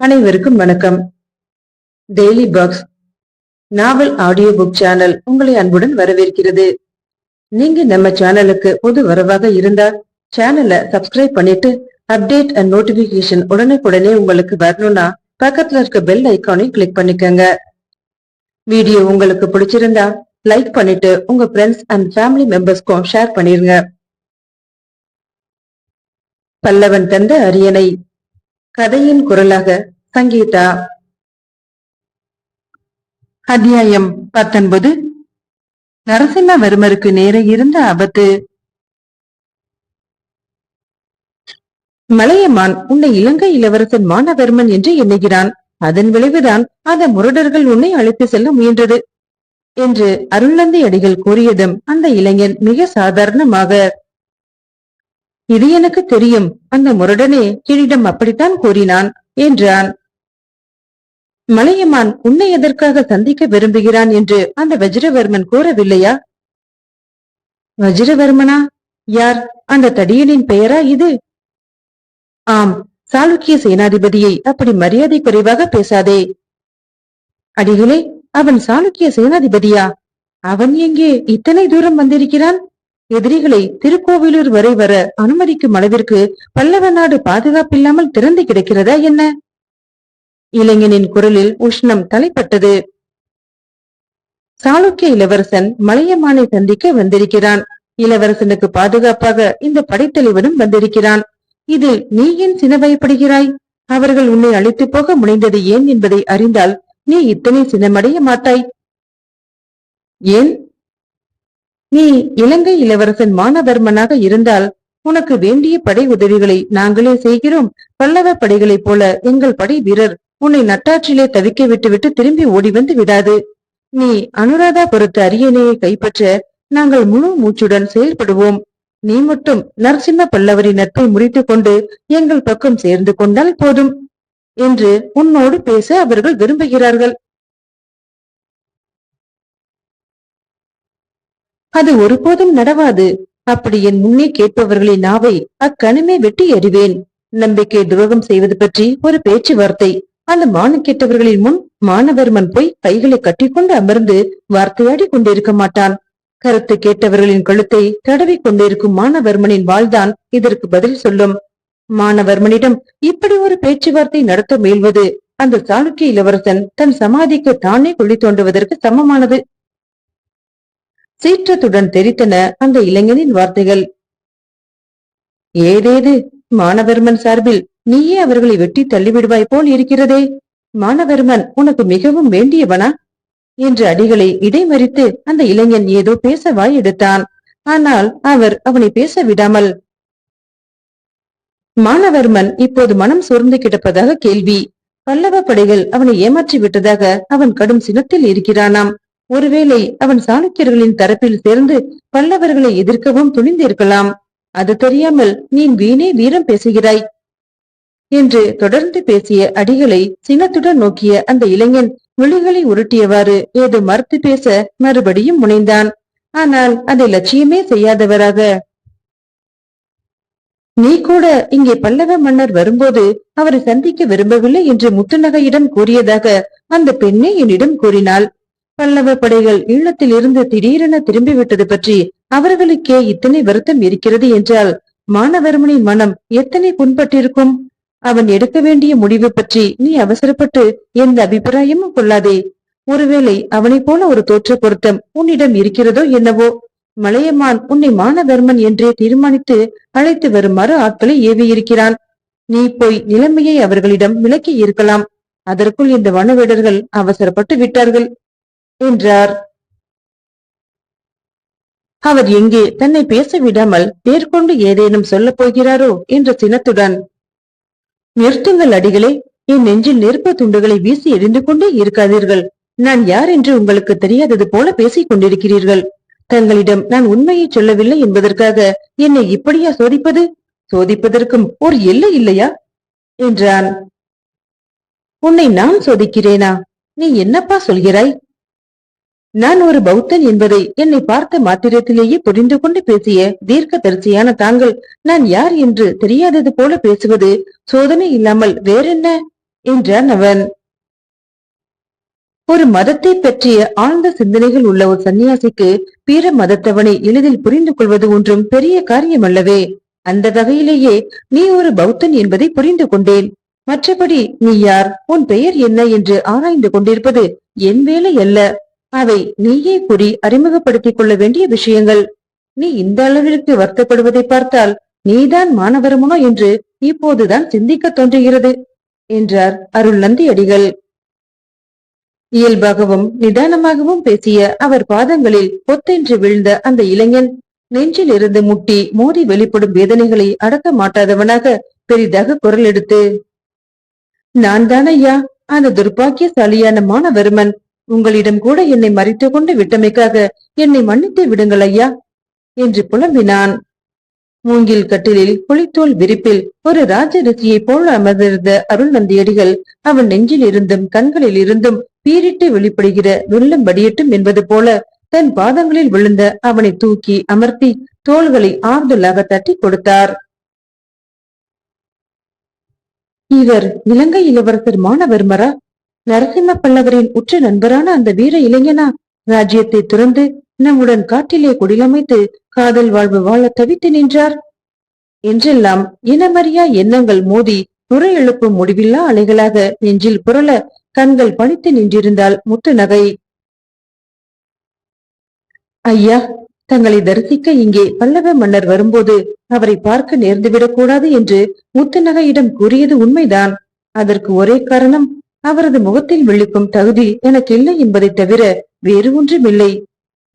அனைவருக்கும் வணக்கம். Daily box novel audio book channel உங்களை அன்புடன் வரவேற்கிறது. நீங்க நம்ம சேனலுக்கு புது வரவாக இருந்தால் சேனலை சப்ஸ்கிரைப் பண்ணிட்டு அப்டேட் அண்ட் நோட்டிபிகேஷன் உடனுக்குடனே உங்களுக்கு வரணும்னா பக்கத்துல இருக்க பெல் ஐக்கானை கிளிக் பண்ணிக்கோங்க. வீடியோ உங்களுக்கு பிடிச்சிருந்தா லைக் பண்ணிட்டு உங்க ஃப்ரெண்ட்ஸ் அண்ட் ஃபேமிலி மெம்பர்ஸ்க்கும் ஷேர் பண்ணிருங்க. பல்லவன் தந்த அரியணை கதையின் குரலாக சங்கீதா. அத்தியாயம் பத்தொன்பது. நரசிம்மவர்மருக்கு நேர இருந்த ஆபத்து. மலையமான் உன்னை இலங்கை இளவரசன் மானவர்மன் என்று எண்ணுகிறான். அதன் விளைவுதான் அந்த முரடர்கள் உன்னை அழைத்து செல்ல முயன்றது என்று அருள்நந்தி அடிகள் கூறியதும் அந்த இளைஞன் மிக சாதாரணமாக இது எனக்கு தெரியும். அந்த முரடனே என்னிடம் அப்படித்தான் கூறினான் என்றான். மலையமான் உன்னை எதற்காக சந்திக்க விரும்புகிறான்? என்று அந்த வஜ்ரவர்மன் கூறவில்லையா? வஜ்ரவர்மனா? யார்? அந்த தடியனின் பெயரா இது? ஆம் சாளுக்கிய சேனாதிபதியை அப்படி மரியாதை குறைவாக பேசாதே. அடிகளே அவன் சாளுக்கிய சேனாதிபதியா? அவன் எங்கே இத்தனை தூரம் வந்திருக்கிறான்? எதிரிகளை திருக்கோவிலூர் வரை வர அனுமதிக்கும் அளவிற்கு பல்லவ நாடு பாதுகாப்பில்லாமல் திறந்து கிடக்கிறதா என்ன? இளைஞனின் குரலில் உஷ்ணம் தலைப்பட்டது. சாளுக்கிய இளவரசன் மலையமானை சந்திக்க வந்திருக்கிறான். இளவரசனுக்கு பாதுகாப்பாக இந்த படைத்தலைவனும் வந்திருக்கிறான். இதில் நீ ஏன் சினவயப்படுகிறாய் அவர்கள் உன்னை அழைத்து போக முனைந்தது ஏன் என்பதை அறிந்தால் நீ இத்தனை சினமடைய மாட்டாய். ஏன்? நீ இலங்கை இளவரசன் மானவர்மனாக இருந்தால் உனக்கு வேண்டிய படை உதவிகளை நாங்களே செய்கிறோம். பல்லவ படைகளைப் போல எங்கள் படை வீரர் உன்னை நட்டாற்றிலே தவிக்க விட்டுவிட்டு திரும்பி ஓடி வந்து விடாது. நீ அனுராதா பொறுத்த அரியணையை கைப்பற்ற நாங்கள் முழு மூச்சுடன் செயல்படுவோம் நீ மட்டும் நரசிம்ம பல்லவரின் நட்பை முறித்துக் கொண்டு எங்கள் பக்கம் சேர்ந்து கொண்டால் போதும். என்று உன்னோடு பேச அவர்கள் விரும்புகிறார்கள். அது ஒருபோதும் நடவாது. அப்படி என் முன்னே கேட்பவர்களின் நாவை அக்கணுமே வெட்டி எறிவேன். நம்பிக்கை துரோகம் செய்வது பற்றி ஒரு பேச்சுவார்த்தை. அந்த மானு கேட்டவர்களின் முன் மாணவர்மன் போய் கைகளை கட்டிக்கொண்டு அமர்ந்து வார்த்தையாடி கொண்டிருக்க மாட்டான். கருத்து கேட்டவர்களின் கழுத்தை தடவி கொண்டிருக்கும் மானவர்மனின் வாழ்தான் இதற்கு பதில் சொல்லும். மானவர்மனிடம் இப்படி ஒரு பேச்சுவார்த்தை நடத்த முயல்வது அந்த சாளுக்கிய இளவரசன் தன் சமாதிக்கு தானே குழி தோண்டுவதற்கு சமமானது. சீற்றத்துடன் தெரித்தன அந்த இளைஞனின் வார்த்தைகள். ஏதேது மானவர்மன் சார்பில் நீயே அவர்களை வெட்டி தள்ளிவிடுவாய் போல் இருக்கிறதே. மானவர்மன் உனக்கு மிகவும் வேண்டியவனா? என்று அடிகளை இடைமறித்து அந்த இளைஞன் ஏதோ பேச வாய் எடுத்தான். ஆனால் அவர் அவனை பேச விடாமல் மானவர்மன் இப்போது மனம் சோர்ந்து கிடப்பதாக கேள்வி. பல்லவ படைகள் அவனை ஏமாற்றி விட்டதாக அவன் கடும் சினத்தில் இருக்கிறானாம். ஒருவேளை அவன் சாளுக்கியர்களின் தரப்பில் சேர்ந்து பல்லவர்களை எதிர்க்கவும் துணிந்திருக்கலாம். அது தெரியாமல் நீ வீணே வீரம் பேசுகிறாய். என்று தொடர்ந்து பேசிய அடிகளை சினத்துடன் நோக்கிய அந்த இளைஞன் விழிகளை உருட்டியவாறு ஏதோ மறுத்து பேச மறுபடியும் முனைந்தான். ஆனால் அதை லட்சியமே செய்யாதவராக. நீ கூட இங்கே பல்லவ மன்னர் வரும்போது அவரை சந்திக்க விரும்பவில்லை என்று முத்துநகையிடம் கூறியதாக அந்த பெண்ணே என்னிடம் கூறினாள். பல்லவ படைகள் ஈழத்தில் இருந்து திடீரென திரும்பிவிட்டது பற்றி அவர்களுக்கே இத்தனை வருத்தம் இருக்கிறது என்றால் மானவர்மனின் மனம் எத்தனை புண்பட்டிருக்கும்? அவன் எடுக்க வேண்டிய முடிவு பற்றி நீ அவசரப்பட்டு எந்த அபிப்பிராயமும் கொள்ளாதே. ஒருவேளை அவனைப் போல ஒரு தோற்ற பொருத்தம் உன்னிடம் இருக்கிறதோ என்னவோ? மலையமான் உன்னை மானவர்மன் என்றே தீர்மானித்து அழைத்து வருமாறு ஆட்களை ஏவியிருக்கிறான் நீ போய் நிலைமையை அவர்களிடம் விளக்கி இருக்கலாம் அதற்குள் இந்த வனவேடர்கள் அவசரப்பட்டு விட்டார்கள். என்றார். அவர் எங்கே தன்னை பேச விடாமல் மேற்கொண்டு ஏதேனும் சொல்லப் போகிறாரோ என்ற சினத்துடன் நிறுத்துங்கள் அடிகளே என் நெஞ்சில் நெருப்பு துண்டுகளை வீசி எரிந்து கொண்டே இருக்காதீர்கள். நான் யார் என்று உங்களுக்கு தெரியாதது போல பேசிக் கொண்டிருக்கிறீர்கள். தங்களிடம் நான் உண்மையை சொல்லவில்லை என்பதற்காக என்னை இப்படியா சோதிப்பது? சோதிப்பதற்கும் ஒரு எல்லை இல்லையா? என்றான். உன்னை நான் சோதிக்கிறேனா? நீ என்னப்பா சொல்கிறாய்? நான் ஒரு பௌத்தன் என்பதை என்னை பார்த்த மாத்திரத்திலேயே புரிந்து கொண்டு பேசிய தீர்க்க தரிசியான தாங்கள் நான் யார் என்று தெரியாதது போல பேசுவது சோதனை இல்லாமல் வேறென்ன? என்றான் அவன். ஒரு மதத்தை பற்றிய ஆழ்ந்த சிந்தனைகள் உள்ள ஒரு சன்னியாசிக்கு பிற மதத்தவனை எளிதில் புரிந்து கொள்வது ஒன்றும் பெரிய காரியம் அல்லவே அந்த வகையிலேயே நீ ஒரு பௌத்தன் என்பதை புரிந்து கொண்டேன். மற்றபடி நீ யார்? உன் பெயர் என்ன? என்று ஆராய்ந்து கொண்டிருப்பது என் வேலை அல்ல. அவை நீயே கூறி அறிமுகப்படுத்திக் கொள்ள வேண்டிய விஷயங்கள். நீ இந்த அளவிற்கு வருத்தப்படுவதை பார்த்தால் நீதான் மாணவருமனோ என்று இப்போதுதான் சிந்திக்க தோன்றுகிறது என்றார் அருள் நந்தி அடிகள் இயல்பாகவும் நிதானமாகவும் பேசிய அவர் பாதங்களில் பொத்தென்று விழுந்த அந்த இளைஞன் நெஞ்சில் இருந்து முட்டி மோதி வெளிப்படும் வேதனைகளை அடக்க மாட்டாதவனாக பெரிதாக குரல் எடுத்து நான் தானையா அந்த துர்பாக்கியசாலியான மாணவர்மன் உங்களிடம் கூட என்னை மறித்து கொண்டு விட்டமைக்காக என்னை மன்னித்து விடுங்கள் ஐயா என்று புலம்பினான். மூங்கில் கட்டிலில் புலித்தோல் விரிப்பில் ஒரு ராஜ ரிஷியை போல அமர்ந்திருந்த அருள் நந்தியடிகள் அவன் நெஞ்சில் இருந்தும் கண்களில் இருந்தும் பீரிட்டு வெளிப்படுகிற வெள்ளம் வடியட்டும் என்பது போல தன் பாதங்களில் விழுந்த அவனை தூக்கி அமர்த்தி தோள்களை ஆறுதலாக தட்டி கொடுத்தார். இவர் இலங்கை இளவரசர் மானவர்மரா நரசிம்ம பல்லவரின் உற்ற நண்பரான அந்த வீர இளைஞனா ராஜ்யத்தை துறந்து நம்முடன் காட்டிலே குடிலமைத்து காதல் வாழ்வு வாழ தவித்து நின்றார். என்றெல்லாம் இனமறியா எண்ணங்கள் மோதி நுரை எழுப்பும் முடிவில்லா அலைகளாக நெஞ்சில் புரள கண்கள் பணித்து நின்றிருந்தால் முத்து நகை. ஐயா தங்களை தரிசிக்க இங்கே பல்லவ மன்னர் வரும்போது அவரை பார்க்க நேர்ந்துவிடக் கூடாது என்று முத்துநகையிடம் கூறியது உண்மைதான். அதற்கு ஒரே காரணம் அவரது முகத்தில் விழிக்கும் தகுதி எனக்கு இல்லை என்பதை தவிர வேறு ஒன்றுமில்லை.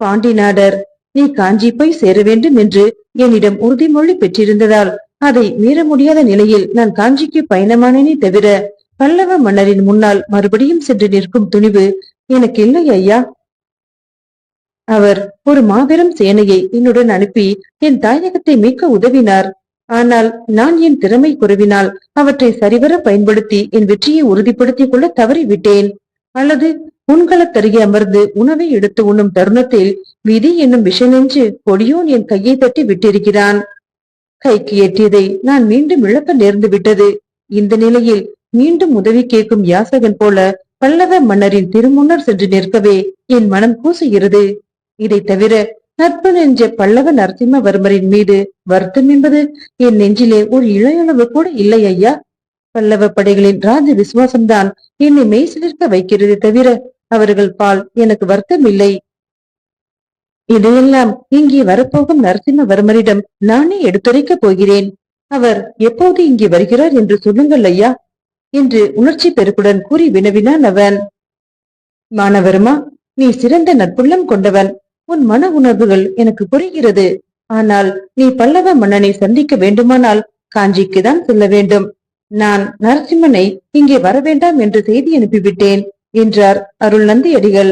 பாண்டி நாடர் நீ காஞ்சி போய் சேர வேண்டும் என்று என்னிடம் உறுதிமொழி பெற்றிருந்ததால் அதை மீற முடியாத நிலையில் நான் காஞ்சிக்கு பயணமானேனே தவிர பல்லவ மன்னரின் முன்னால் மறுபடியும் சென்று நிற்கும் துணிவு எனக்கு இல்லை ஐயா. அவர் ஒரு மாபெரும் சேனையை என்னுடன் அனுப்பி என் தாயகத்தை மீட்க உதவினார். ஆனால் நான் என் திறமை குறைவினால் அவற்றை சரிவர பயன்படுத்தி என் வெற்றியை உறுதிப்படுத்திக் கொள்ள தவறிவிட்டேன். அல்லது உண்களத்தருகே அமர்ந்து உணவை எடுத்து உண்ணும் தருணத்தில் விதி என்னும் விஷனென்று கொடியோன் என் கையை தட்டி விட்டிருக்கிறான். கைக்கு எட்டியதை நான் மீண்டும் இழக்க நேர்ந்து விட்டது. இந்த நிலையில் மீண்டும் உதவி கேட்கும் யாசகன் போல பல்லவ மன்னரின் திருமுன்னர் சென்று நிற்கவே என் மனம் கூசுகிறது. இதை தவிர நற்பன் என்ற பல்லவ நரசிம்மவர்மரின் மீது வருத்தம் என்பது என் நெஞ்சிலே ஒரு இளையளவு கூட இல்லை ஐயா. பல்லவ படைகளின் ராஜ விசுவாசம்தான் என்னை மெய் சிலிர்க்க வைக்கிறது தவிர அவர்கள் பால் எனக்கு வருத்தம் இல்லை. இதையெல்லாம் இங்கே வரப்போகும் நரசிம்மவர்மரிடம் நானே எடுத்துரைக்கப் போகிறேன். அவர் எப்போது இங்கே வருகிறார் என்று சொல்லுங்கள் ஐயா என்று உணர்ச்சி பெருக்குடன் கூறி வினவினான் அவன். மாணவருமா நீ சிறந்த நட்புள்ளம் கொண்டவன். உன் மன உணர்வுகள் எனக்கு புரிகிறது. ஆனால் நீ பல்லவ மன்னனை சந்திக்க வேண்டுமானால் காஞ்சிக்கு தான் செல்ல வேண்டும். நான் நரசிம்மனை இங்கே வர வேண்டாம் என்று செய்தி அனுப்பிவிட்டேன் என்றார் அருள் நந்தியடிகள்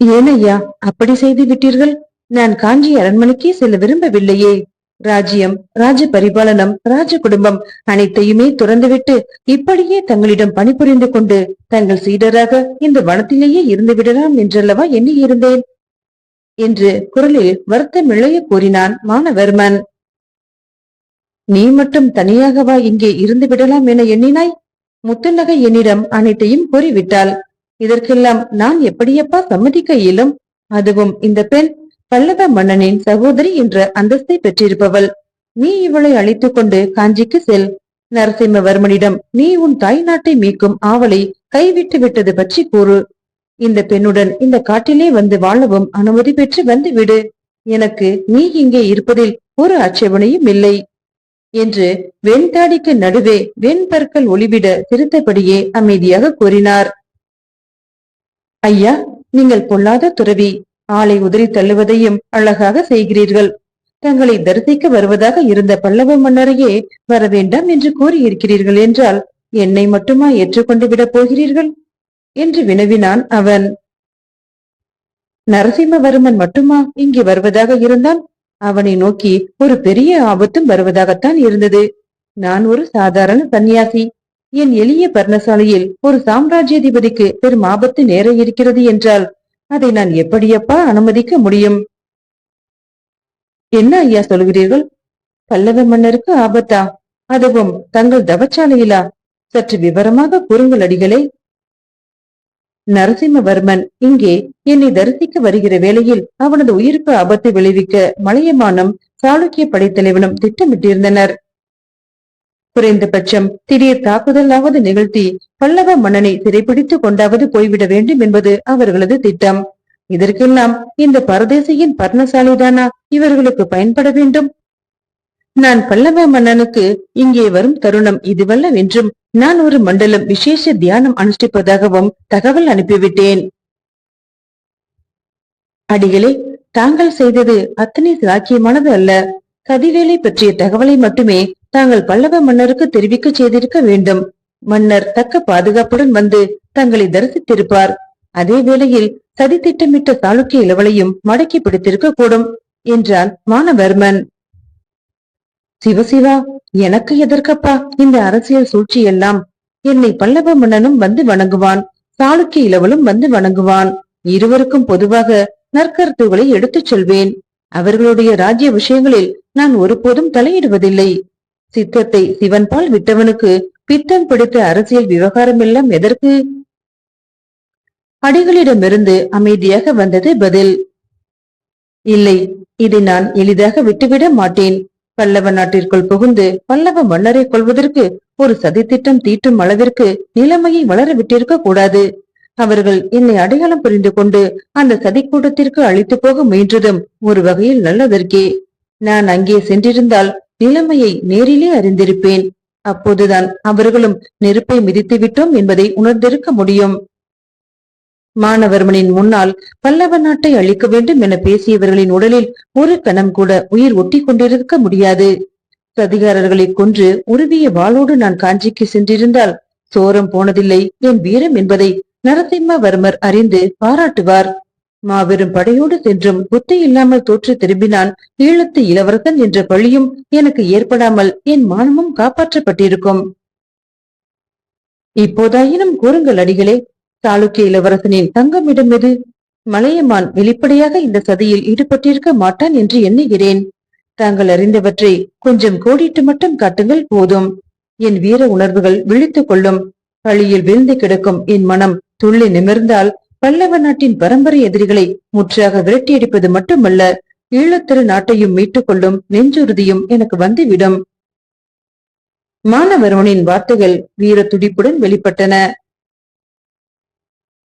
ஏனையா அப்படி செய்து விட்டீர்கள்? நான் காஞ்சி அரண்மனைக்கே செல்ல விரும்பவில்லையே. ராஜ்யம் ராஜ பரிபாலனம் ராஜ குடும்பம் அனைத்தையுமே துறந்துவிட்டு இப்படியே தங்களிடம் பணிபுரிந்து கொண்டு தங்கள் சீடராக இந்த வனத்திலேயே இருந்து விடலாம் என்றல்லவா எண்ணி இருந்தேன் என்று குரலில் வருத்தம் இழைய கூறினான் மானவர்மன் நீ மட்டும் தனியாகவா இங்கே இருந்து விடலாம் என எண்ணினாய்? முத்துநகை என்னிடம் அனைத்தையும் கூறிவிட்டாள். இதற்கெல்லாம் நான் எப்படியப்பா சம்மதிக்க இயலும்? அதுவும் இந்த பெண் பல்லவ மன்னனின் சகோதரி என்ற அந்தஸ்தை பெற்றிருப்பவள். நீ இவளை அழைத்துக் கொண்டு காஞ்சிக்கு செல். நரசிம்மவர்மனிடம் நீ உன் தாய் நாட்டை மீட்கும் ஆவலை கைவிட்டு விட்டது பற்றி கூறு. இந்த பெண்ணுடன் இந்த காட்டிலே வந்து வாழவும் அனுமதி பெற்று வந்து விடு. எனக்கு நீ இங்கே இருப்பதில் ஒரு ஆட்சேபனையும் இல்லை. என்று வெண்தாடிக்கு நடுவே வெண்பற்கள் ஒளிவிட சிரித்தபடியே அமைதியாக கூறினார். ஐயா நீங்கள் பொல்லாத துறவி. ஆளை உதறி தள்ளுவதையும் அழகாக செய்கிறீர்கள். தங்களை தரிசிக்க வருவதாக இருந்த பல்லவ மன்னரையே வர வேண்டாம் என்று கூறியிருக்கிறீர்கள் என்றால் என்னை மட்டுமா ஏற்றுக்கொண்டு விடப் போகிறீர்கள்? என்று வினவினான் அவன். நரசிம்மவர்மன் மட்டுமா இங்கே வருவதாக இருந்தால் அவனை நோக்கி ஒரு பெரிய ஆபத்தும் வருவதாகத்தான் இருந்தது. நான் ஒரு சாதாரண சன்னியாசி. என் எளிய பர்ணசாலையில் ஒரு சாம்ராஜ்யாதிபதிக்கு பெரும் ஆபத்து நேர இருக்கிறது என்றால் அதை நான் எப்படியப்பா அனுமதிக்க முடியும்? என்ன ஐயா சொல்கிறீர்கள்? பல்லவ மன்னருக்கு ஆபத்தா? அதுவும் தங்கள் தவச்சாலையிலா? சற்று விவரமாக கூறுங்கள் அடிகளே. நரசிம்மவர்மன் இங்கே என்னை தரிசிக்க வருகிற வேளையில் அவனது உயிருக்கு ஆபத்தை விளைவிக்க மலையமானும் சாளுக்கிய படைத்தலைவனும் திட்டமிட்டிருந்தனர். குறைந்தபட்சம் திடீர் தாக்குதலாவது நிகழ்த்தி பல்லவ மன்னனை சிறைப்பிடித்துக் கொண்டாவது போய்விட வேண்டும் என்பது அவர்களது திட்டம். இதற்கெல்லாம் இந்த பரதேசியின் பர்ணசாலிதானா இவர்களுக்கு பயன்பட வேண்டும்? நான் பல்லவ மன்னனுக்கு இங்கே வரும் தருணம் இதுவல்லவென்றும் நான் ஒரு மண்டலம் விசேஷ தியானம் அனுஷ்டிப்பதாகவும் தகவல் அனுப்பிவிட்டேன். அடிகளே தாங்கள் செய்தது அத்தனை சாக்கியமானது அல்ல. கதிவேலை பற்றிய தகவலை மட்டுமே தாங்கள் பல்லவ மன்னருக்கு தெரிவிக்க செய்திருக்க வேண்டும். மன்னர் தக்க பாதுகாப்புடன் வந்து தங்களை தரிசித்திருப்பார். அதே வேளையில் சதி திட்டமிட்ட சாளுக்கிய இளவலையும் மடக்கி பிடித்திருக்க கூடும் என்றான் மானவர்மன். சிவசிவா எனக்கு எதற்கப்பா இந்த அரசியல் சூழ்ச்சி எல்லாம்? என்னை பல்லவ மன்னனும் வந்து வணங்குவான் சாளுக்கிய இளவலும் வந்து வணங்குவான். இருவருக்கும் பொதுவாக நற்கருத்துகளை எடுத்துச் சொல்வேன். அவர்களுடைய ராஜ்ய விஷயங்களில் நான் ஒருபோதும் தலையிடுவதில்லை. சித்தத்தை சிவன்பால் விட்டவனுக்கு பித்தம் பிடித்த அரசியல் விவகாரம் எல்லாம் எதற்கு? அடிகளிடமிருந்து அமைதியாக வந்தது பதில். இல்லை இதை நான் எளிதாக விட்டுவிட மாட்டேன். பல்லவ நாட்டிற்குள் புகுந்து பல்லவ மன்னரை கொள்வதற்கு ஒரு சதித்திட்டம் தீட்டும் அளவிற்கு நிலைமையை வளர விட்டிருக்க கூடாது. அவர்கள் என்னை அடையாளம் புரிந்து கொண்டு அந்த சதிக்கூட்டத்திற்கு அழைத்து போக முயன்றதும் ஒரு வகையில் நல்லதற்கே. நான் அங்கே சென்றிருந்தால் நிலைமையை நேரிலே அறிந்திருப்பேன். அப்போதுதான் அவர்களும் நெருப்பை மிதித்து விட்டோம் என்பதை உணர்ந்திருக்க முடியும். மாணவர்மனின் முன்னால் பல்லவ நாட்டை அழிக்க வேண்டும் என பேசியவர்களின் உடலில் ஒரு கணம் கூட உயிர் ஒட்டி கொண்டிருக்க முடியாது. சதிகாரர்களை கொன்று உருவிய வாளோடு நான் காஞ்சிக்கு சென்றிருந்தால் சோரம் போனதில்லை என் வீரம் என்பதை நரசிம்மவர்மர் அறிந்து பாராட்டுவார். மாபெரும் படையோடு சென்றும் புத்தி இல்லாமல் தோற்று திரும்பினான் ஈழத்து இளவரசன் என்ற பழியும் எனக்கு ஏற்படாமல் என் மானமும் காப்பாற்றப்பட்டிருக்கும். இப்போதாயினும் கூறுங்கள் அடிகளே சாளுக்கிய இளவரசனின் தங்கமிடம் எது? மலையமான் வெளிப்படையாக இந்த சதியில் ஈடுபட்டிருக்க மாட்டான் என்று எண்ணுகிறேன். தாங்கள் அறிந்தவற்றை கொஞ்சம் கோடிட்டு மட்டும் காட்டுங்கள் போதும். என் வீர உணர்வுகள் விழித்துக் கொள்ளும். பழியில் வீழ்ந்து கிடக்கும் என் மனம் துள்ளி நிமிர்ந்தால் பல்லவ நாட்டின் பரம்பரை எதிரிகளை முற்றாக விரட்டியடிப்பது மட்டுமல்ல ஈழத்திரு நாட்டையும் மீட்டுக் கொள்ளும் நெஞ்சுறுதியும் எனக்கு வந்துவிடும். மானவர்மனின் வார்த்தைகள் வீர துடிப்புடன் வெளிப்பட்டன.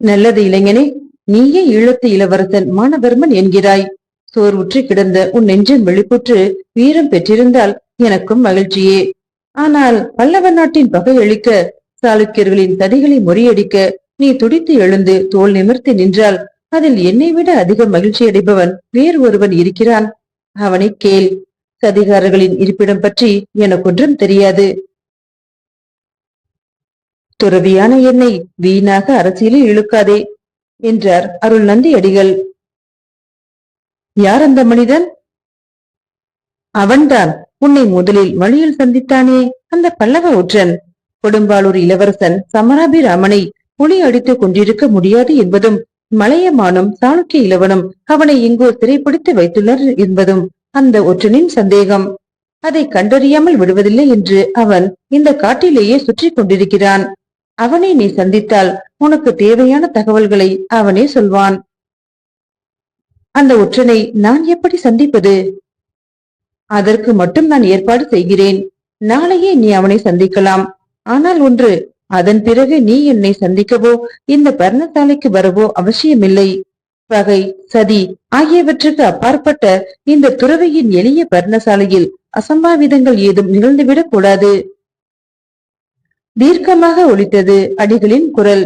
நல்லது இளைஞனே நீயே ஈழத்து இளவரசன் மானவர்மன் என்கிறாய். சோர்வுற்றி கிடந்த உன் நெஞ்சின் வெளிப்புற்று வீரம் பெற்றிருந்தால் எனக்கும் மகிழ்ச்சியே. ஆனால் பல்லவ நாட்டின் பகை அளிக்க சாளுக்கியர்களின் சதிகளை முறியடிக்க நீ துடித்து எழுந்து தோல் நிமிர்த்தி நின்றால் அதில் என்னை விட அதிக மகிழ்ச்சி அடைபவன் வேறு ஒருவன் இருக்கிறான். அவனை கேள். சதிகாரர்களின் இருப்பிடம் பற்றி எனக்கொன்றும் தெரியாது. துறவியான என்னை வீணாக அரசியலில் இழுக்காதே என்றார் அருள் நந்தி அடிகள் யார் அந்த மனிதன்? அவன்தான் உன்னை முதலில் வழியில் சந்தித்தானே அந்த பல்லவ ஒற்றன் கொடும்பாளூர் இளவரசன் சமராபிராமனை புலி அடித்துக் கொண்டிருக்க முடியாது என்பதும் மலையமானும் சாளுக்கிய இளவனும் அவனை இங்கோ சிறைப்பிடித்து வைத்துள்ளனர் என்பதும் அந்த ஒற்றனின் சந்தேகம். அதை கண்டறியாமல் விடுவதில்லை என்று அவன் இந்த காட்டிலேயே சுற்றி கொண்டிருக்கிறான். அவனை நீ சந்தித்தால் உனக்கு தேவையான தகவல்களை அவனே சொல்வான். அந்த ஒற்றனை நான் எப்படி சந்திப்பது? அதற்கு மட்டும் நான் ஏற்பாடு செய்கிறேன். நாளையே நீ அவனை சந்திக்கலாம். ஆனால் ஒன்று அதன் பிறகு நீ என்னை சந்திக்கவோ இந்த பர்ணசாலைக்கு வரவோ அவசியமில்லை. பகை சதி ஆகியவற்றுக்கு அப்பாற்பட்ட இந்த துறவையின் எளிய பர்ணசாலையில் அசம்பாவிதங்கள் ஏதும் நிகழ்ந்துவிடக் கூடாது. தீர்க்கமாக ஒலித்தது அடிகளின் குரல்.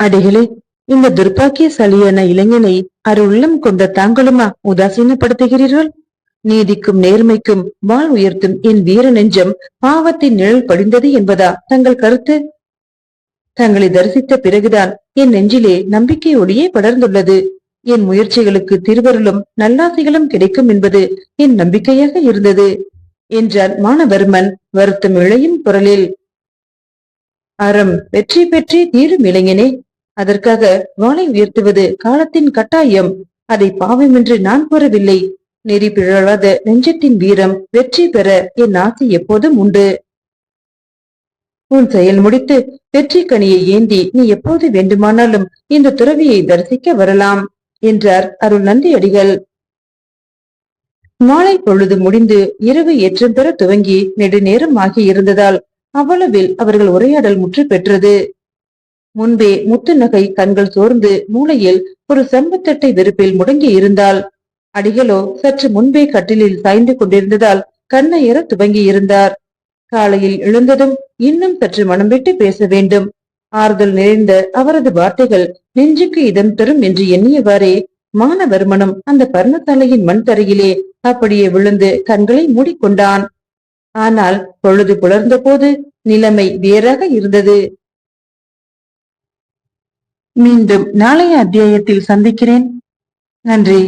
அடிகளே இந்த துர்பாக்கியசாலியான இளைஞனை அருள்ளம் கொண்ட தாங்களுமா உதாசீனப்படுத்துகிறீர்கள்? நீதிக்கும் நேர்மைக்கும் வாழ் உயர்த்தும் என் வீர நெஞ்சம் பாவத்தின் நிழல் படிந்தது என்பதா தங்கள் கருத்து? தங்களை தரிசித்த பிறகுதான் என் நெஞ்சிலே நம்பிக்கை ஒளியே படர்ந்துள்ளது. என் முயற்சிகளுக்கு திருவருளும் நல்லாசைகளும் கிடைக்கும் என்பது என் நம்பிக்கையாக இருந்தது என்றான் மானவர்மன் வருத்தம் இழையும் குரலில். அறம் வெற்றி பெற்றி தீரும் இளைஞனே அதற்காக வாளை உயர்த்துவது காலத்தின் கட்டாயம் அதை பாவம் என்று நான் கூறவில்லை. நெறி பிறழாத நெஞ்சத்தின் வீரம் வெற்றி பெற என் ஆசை எப்போதும் உண்டு. உன் செயல் முடித்து வெற்றி கனியை ஏந்தி நீ எப்போது வேண்டுமானாலும் இந்த துறவியை தரிசிக்க வரலாம் என்றார் அருள் நந்தியடிகள். மாலை பொழுது முடிந்து இரவு ஏற்றம் பெற துவங்கி நெடுநேரம் ஆகி இருந்ததால் அவ்வளவில் அவர்கள் உரையாடல் முற்று பெற்றது. முன்பே முத்து நகை கண்கள் சோர்ந்து மூளையில் ஒரு செம்பத்தட்டை வெறுப்பில் முடங்கி இருந்தாள். அடிகளோ சற்று முன்பே கட்டிலில் சாய்ந்து கொண்டிருந்ததால் கண்ணையற துவங்கி இருந்தார் காலையில் எழுந்ததும் இன்னும் சற்று மனம் விட்டு பேச வேண்டும். ஆறுதல் நிறைந்த அவரது வார்த்தைகள் நெஞ்சுக்கு இதம் தரும் என்று எண்ணியவாறே மானவர்மனும் அந்த பர்ணத்தலையின் மண் தரையிலே அப்படியே விழுந்து கண்களை மூடிக்கொண்டான். ஆனால் பொழுது புலர்ந்த போது நிலைமை வேறாக இருந்தது. மீண்டும் நாளைய அத்தியாயத்தில் சந்திக்கிறேன். நன்றி.